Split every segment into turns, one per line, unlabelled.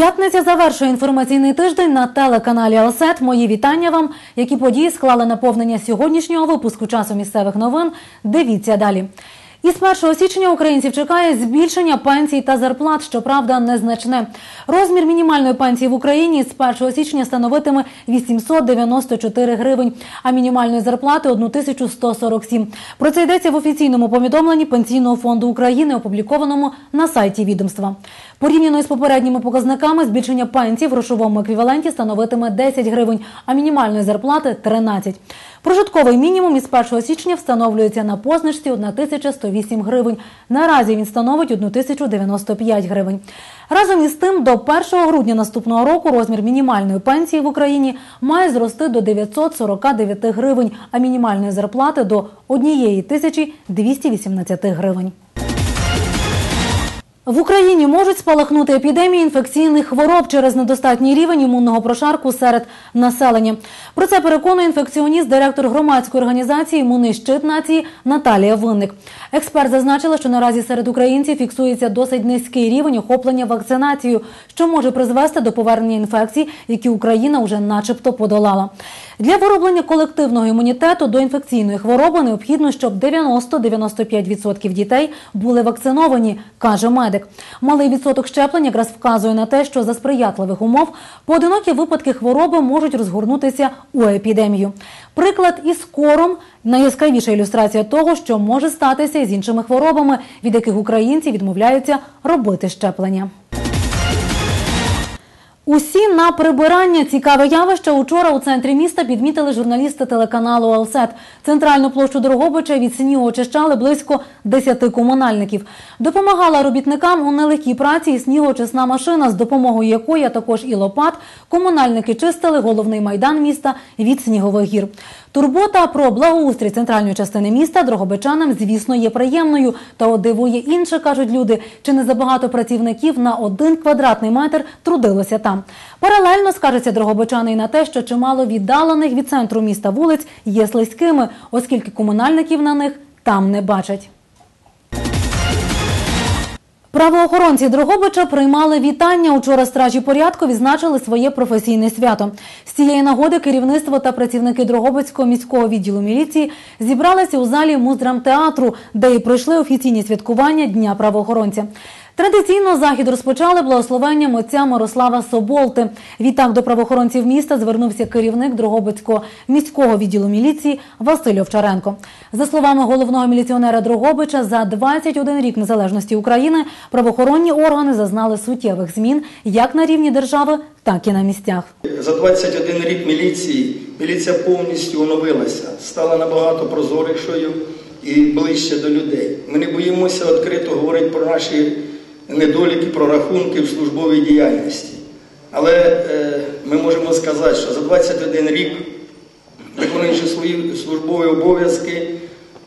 П'ятниця завершує інформаційний тиждень на телеканалі Алсет. Мої вітання вам. Які події склали наповнення сьогоднішнього випуску часу місцевих новин? Дивіться далі. Із 1 січня українців чекає збільшення пенсій та зарплат, щоправда, незначне. Розмір мінімальної пенсії в Україні з 1 січня становитиме 894 гривень, а мінімальної зарплати 1147. Про це йдеться в офіційному повідомленні Пенсійного фонду України, опублікованому на сайті відомства. Порівняно із попередніми показниками збільшення пенсій в грошовому еквіваленті становитиме 10 гривень, а мінімальної зарплати 13. Прожитковий мінімум із 1 січня встановлюється на позначці 1108 гривень. Наразі він становить 1095 гривень. Разом із тим, до 1 грудня наступного року розмір мінімальної пенсії в Україні має зрости до 949 гривень, а мінімальної зарплати до 1218 гривень. В Україні можуть спалахнути епідемії інфекційних хвороб через недостатній рівень імунного прошарку серед населення. Про це переконує інфекціоніст, директор громадської організації Імунний щит нації Наталія Винник. Експерт зазначила, що наразі серед українців фіксується досить низький рівень охоплення вакцинацією, що може призвести до повернення інфекцій, які Україна вже начебто подолала. Для вироблення колективного імунітету до інфекційної хвороби необхідно, щоб 90-95% дітей були вакциновані, каже медик. Малий відсоток щеплень якраз вказує на те, що за сприятливих умов поодинокі випадки хвороби можуть розгорнутися у епідемію. Приклад із кором найяскравіша ілюстрація того, що може статися із іншими хворобами, від яких українці відмовляються робити щеплення. Усі на прибирання цікаве явище учора у центрі міста підмітили журналісти телеканалу Алсет. Центральну площу Дрогобича від снігу очищали близько 10 комунальників. Допомагала робітникам у нелегкій праці і снігоочисна машина, з допомогою якої а також і лопат комунальники чистили головний майдан міста від снігових гір. Турбота про благоустрій центральної частини міста дрогобичанам, звісно, є приємною. Та от дивує інше, кажуть люди, чи не забагато працівників на один квадратний метр трудилося там. Паралельно скажеться дрогобичани і на те, що чимало віддалених від центру міста вулиць є слизькими, оскільки комунальників на них там не бачать. Правоохоронці Дрогобича приймали вітання. Учора стражі порядку відзначили своє професійне свято. З цієї нагоди керівництво та працівники Дрогобицького міського відділу міліції зібралися у залі муздрамтеатру, де і пройшли офіційні святкування Дня правоохоронця. Традиційно захід розпочали благословенням отця Мирослава Соболти. Відтак до правоохоронців міста звернувся керівник Дрогобицького міського відділу міліції Василь Овчаренко. За словами головного міліціонера Дрогобича, за 21 рік незалежності України правоохоронні органи зазнали суттєвих змін як на рівні держави, так і на місцях.
За 21 рік міліції міліція повністю оновилася, стала набагато прозорішою і ближче до людей. Ми не боїмося відкрито говорити про наші недоліки, прорахунки в службовій діяльності. Але е, ми можемо сказати, що за 21 рік, виконуючи свої службові обов'язки,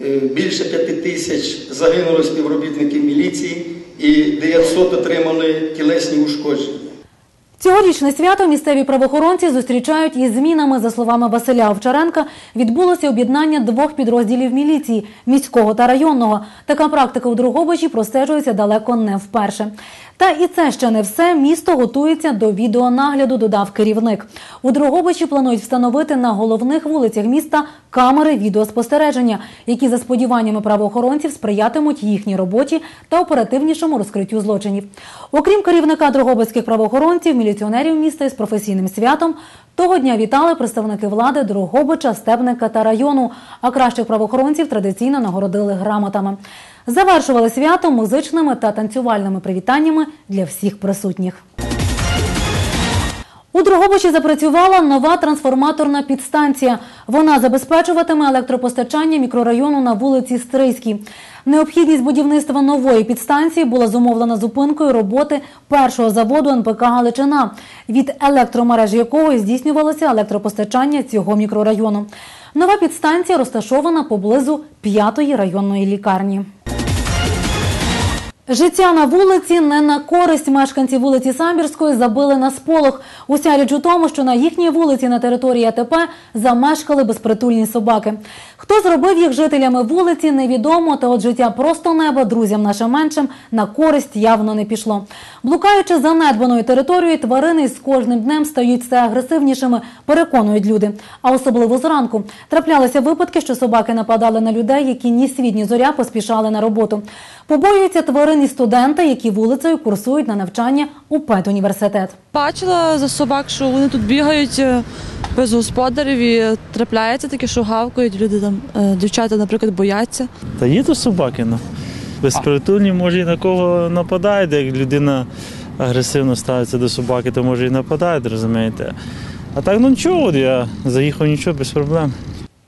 е, більше 5 тисяч загинуло співробітників міліції і 900 отримали тілесні ушкодження.
Цьогорічне свято місцеві правоохоронці зустрічають із змінами. За словами Василя Овчаренка, відбулося об'єднання двох підрозділів міліції міського та районного. Така практика у Другобичі простежується далеко не вперше. Та і це ще не все. Місто готується до відеонагляду, додав керівник. У Дрогобичі планують встановити на головних вулицях міста камери відеоспостереження, які за сподіваннями правоохоронців сприятимуть їхній роботі та оперативнішому розкриттю злочинів. Окрім керівника Дрогобицьких правоохоронців, міліціонерів міста із професійним святом. Того дня вітали представники влади Дрогобича, Стебника та району. А кращих правоохоронців традиційно нагородили грамотами. Завершували свято музичними та танцювальними привітаннями для всіх присутніх. У Дрогобичі запрацювала нова трансформаторна підстанція. Вона забезпечуватиме електропостачання мікрорайону на вулиці Стрийській. Необхідність будівництва нової підстанції була зумовлена зупинкою роботи першого заводу НПК Галичина, від електромережі якого здійснювалося електропостачання цього мікрорайону. Нова підстанція розташована поблизу п'ятої районної лікарні. Життя на вулиці не на користь мешканці вулиці Самбірської забили на сполох. Уся річ у тому, що на їхній вулиці на території АТП замешкали безпритульні собаки. Хто зробив їх жителями вулиці, невідомо. Та от життя просто неба друзям нашим меншим на користь явно не пішло. Блукаючи занедбаною територією, тварини з кожним днем стають все агресивнішими, переконують люди. А особливо зранку траплялися випадки, що собаки нападали на людей, які ні світ, ні зоря поспішали на роботу. Побоюються тварин і студенти, які вулицею курсують на навчання у педуніверситет.
Бачила за собак, що вони тут бігають е, без господарів і трапляється таке, що гавкають. Люди там, е, дівчата, наприклад, бояться.
Та є то собаки, ну. Безпритульні, може і на кого нападають, як людина агресивно ставиться до собаки, то може і нападають, розумієте. А так ну нічого, от я заїхав нічого, без проблем.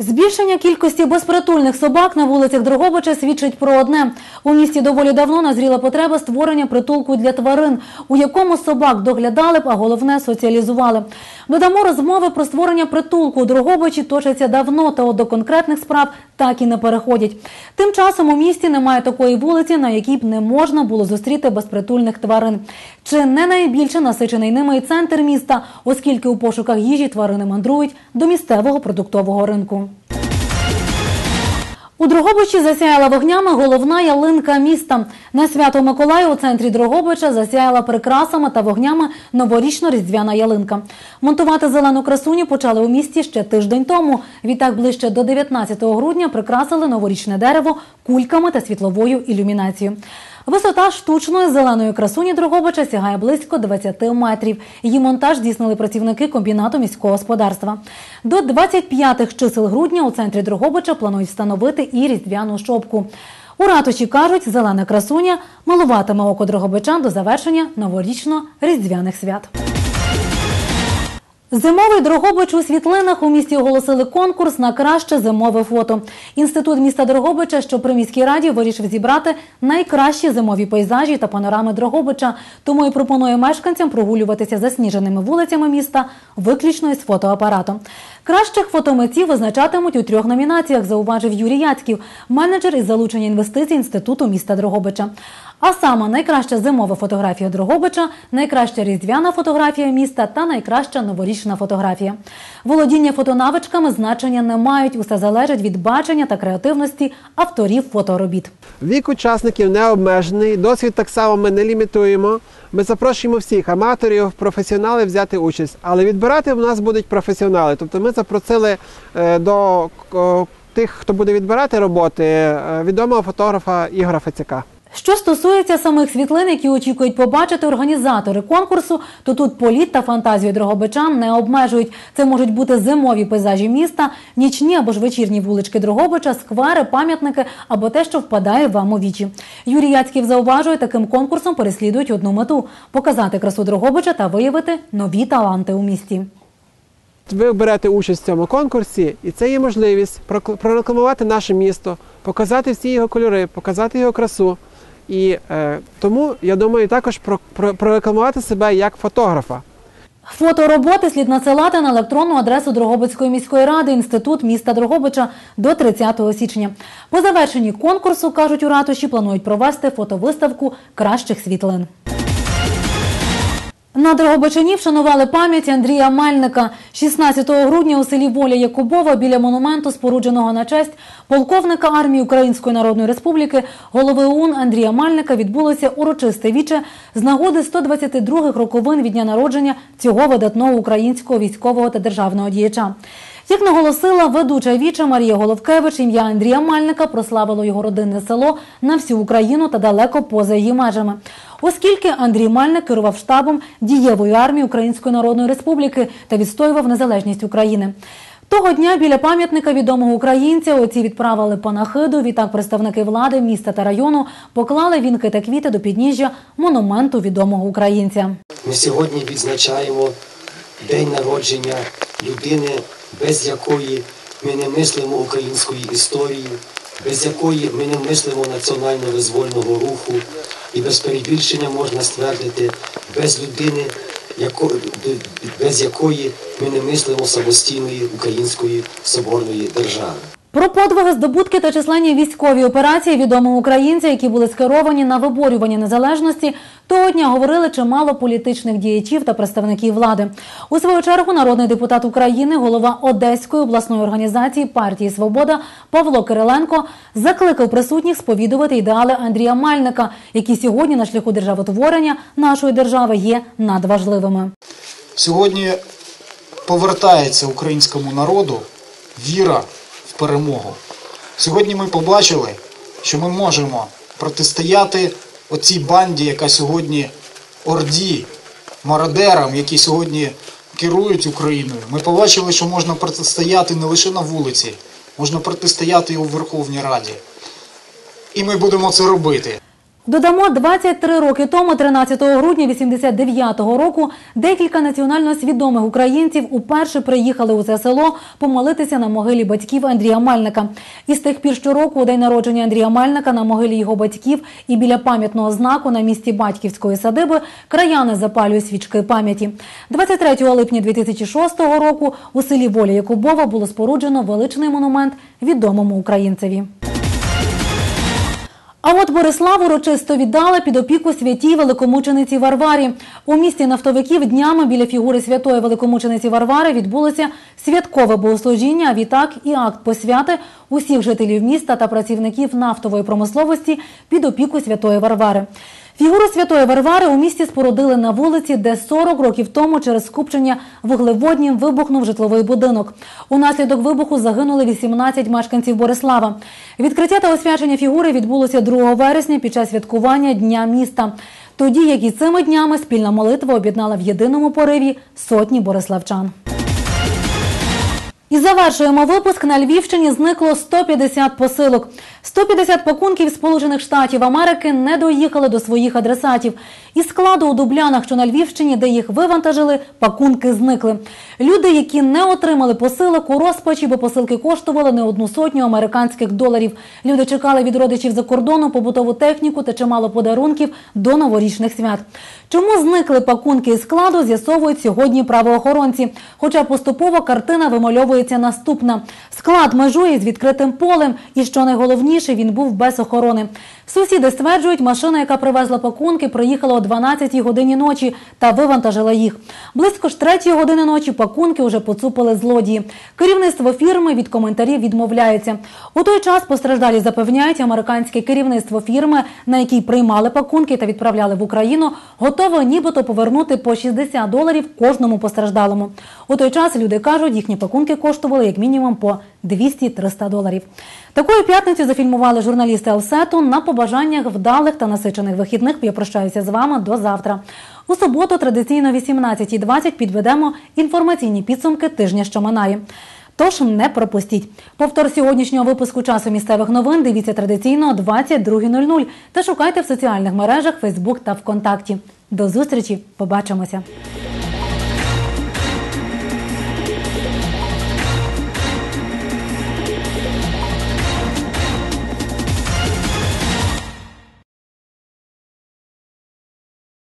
Збільшення кількості безпритульних собак на вулицях Дрогобича свідчить про одне: у місті доволі давно назріла потреба створення притулку для тварин, у якому собак доглядали б, а головне соціалізували. Додамо розмови про створення притулку у Дрогобичі точаться давно, та от до конкретних справ так і не переходять. Тим часом у місті немає такої вулиці, на якій б не можна було зустріти безпритульних тварин. Чи не найбільше насичений ними і центр міста, оскільки у пошуках їжі тварини мандрують до місцевого продуктового ринку. У Дрогобичі засяяла вогнями головна ялинка міста. На свято Миколаю у центрі Дрогобича засяяла прикрасами та вогнями новорічно-різдвяна ялинка. Монтувати зелену красуню почали у місті ще тиждень тому. Відтак ближче до 19 грудня прикрасили новорічне дерево кульками та світловою ілюмінацією. Висота штучної зеленої красуні Дрогобича сягає близько 20 метрів. Її монтаж здійснили працівники комбінату міського господарства. До 25-х чисел грудня у центрі Дрогобича планують встановити і різдвяну шопку. У ратуші кажуть, зелена красуня малуватиме око дрогобичан до завершення новорічно-різдвяних свят. Зимовий Дрогобич у світлинах у місті оголосили конкурс на краще зимове фото. Інститут міста Дрогобича, що при міській раді вирішив зібрати найкращі зимові пейзажі та панорами Дрогобича. Тому і пропонує мешканцям прогулюватися засніженими вулицями міста виключно із фотоапаратом. Кращих фотомитців визначатимуть у трьох номінаціях, зауважив Юрій Яцьків, менеджер із залучення інвестицій інституту міста Дрогобича. А саме найкраща зимова фотографія Дрогобича, найкраща різдвяна фотографія міста та найкраща новорічна фотографія. Володіння фотонавичками значення не мають. Усе залежить від бачення та креативності авторів фоторобіт.
Вік учасників не обмежений, досвід так само ми не лімітуємо. Ми запрошуємо всіх аматорів, професіоналів взяти участь, але відбирати в нас будуть професіонали. Тобто ми запросили е, до е, тих, хто буде відбирати роботи, е, відомого фотографа Ігора Фецяка.
Що стосується самих світлин, які очікують побачити організатори конкурсу, то тут політ та фантазію Дрогобичан не обмежують. Це можуть бути зимові пейзажі міста, нічні або ж вечірні вулички Дрогобича, сквери, пам'ятники або те, що впадає вам у вічі. Юрій Яцьків зауважує, таким конкурсом переслідують одну мету показати красу Дрогобича та виявити нові таланти у місті.
Ви берете участь в цьому конкурсі, і це є можливість прорекламувати наше місто, показати всі його кольори, показати його красу. І е, тому я думаю, також про, про, прорекламувати себе як фотографа.
Фотороботи слід надсилати на електронну адресу Дрогобицької міської ради інститут міста Дрогобича до 30 січня. По завершенні конкурсу кажуть у ратуші, планують провести фотовиставку кращих світлин. На Дрогобичині вшанували пам'ять Андрія Мельника. 16 грудня у селі Воля Якубова біля монументу, спорудженого на честь полковника армії Української Народної Республіки, голови ОУН Андрія Мельника відбулося урочисте віче з нагоди 122-х роковин від дня народження цього видатного українського військового та державного діяча. Як наголосила ведуча віча Марія Головкевич, ім'я Андрія Мальника прославило його родинне село на всю Україну та далеко поза її межами. Оскільки Андрій Мальник керував штабом дієвої армії Української Народної Республіки та відстоював незалежність України. Того дня біля пам'ятника відомого українця отці відправили панахиду. Відтак представники влади міста та району поклали вінки та квіти до підніжжя монументу відомого українця.
Ми сьогодні відзначаємо день народження людини, без якої ми не мислимо української історії, без якої ми не мислимо національно-визвольного руху, і без перебільшення можна ствердити, без людини, яко- без якої ми не мислимо самостійної української соборної держави.
Про подвиги, здобутки та численні військові операції відомі українці, які були скеровані на виборювання незалежності, того дня говорили чимало політичних діячів та представників влади. У свою чергу народний депутат України, голова Одеської обласної організації партії Свобода Павло Кириленко закликав присутніх сповідувати ідеали Андрія Мальника, які сьогодні на шляху державотворення нашої держави є надважливими.
Сьогодні повертається українському народу віра перемогу. Сьогодні ми побачили, що ми можемо протистояти оцій банді, яка сьогодні орді, мародерам, які сьогодні керують Україною. Ми побачили, що можна протистояти не лише на вулиці, можна протистояти і у Верховній Раді. І ми будемо це робити.
Додамо, 23 роки тому, 13 грудня 89-го року, декілька національно свідомих українців уперше приїхали у це село помолитися на могилі батьків Андрія Мальника. І з тих пір щороку, у день народження Андрія Мальника, на могилі його батьків і біля пам'ятного знаку на місці батьківської садиби краяни запалюють свічки пам'яті. 23 липня 2006 року у селі Воля Якубова було споруджено величний монумент відомому українцеві. А от Борислав урочисто віддали під опіку святій великомучениці Варварі. У місті нафтовиків днями біля фігури святої великомучениці Варвари відбулося святкове богослужіння, а відтак і акт посвяти усіх жителів міста та працівників нафтової промисловості під опіку святої Варвари. Фігуру святої Варвари у місті спорудили на вулиці, де 40 років тому через скупчення вуглеводнім вибухнув житловий будинок. Унаслідок вибуху загинули 18 мешканців Борислава. Відкриття та освячення фігури відбулося 2 вересня під час святкування Дня міста. Тоді, як і цими днями, спільна молитва об'єднала в єдиному пориві сотні бориславчан. І завершуємо випуск. На Львівщині зникло 150 посилок. 150 пакунків Сполучених Штатів Америки не доїхали до своїх адресатів. Із складу у Дублянах, що на Львівщині, де їх вивантажили, пакунки зникли. Люди, які не отримали посилок у розпачі, бо посилки коштували не одну сотню американських доларів. Люди чекали від родичів за кордону побутову техніку та чимало подарунків до новорічних свят. Чому зникли пакунки із складу, з'ясовують сьогодні правоохоронці. Хоча поступово картина вимальовується наступна. Склад межує з відкритим полем, і що найголовніше, він був без охорони. Сусіди стверджують, машина, яка привезла пакунки, приїхала о 12 годині ночі та вивантажила їх. Близько ж 3 години ночі пакунки вже поцупили злодії. Керівництво фірми від коментарів відмовляється. У той час постраждалі запевняють, американське керівництво фірми, на якій приймали пакунки та відправляли в Україну, готове нібито повернути по 60 доларів кожному постраждалому. У той час люди кажуть, їхні пакунки коштували як мінімум по 200-300 доларів. Такою п'ятницю зафільмували журналісти Алсету. На побажаннях вдалих та насичених вихідних я прощаюся з вами до завтра. У суботу традиційно 18.20 підведемо інформаційні підсумки тижня, що минає. Тож не пропустіть. Повтор сьогоднішнього випуску часу місцевих новин дивіться традиційно о 22.00 та шукайте в соціальних мережах Фейсбук та ВКонтакті. До зустрічі, побачимося.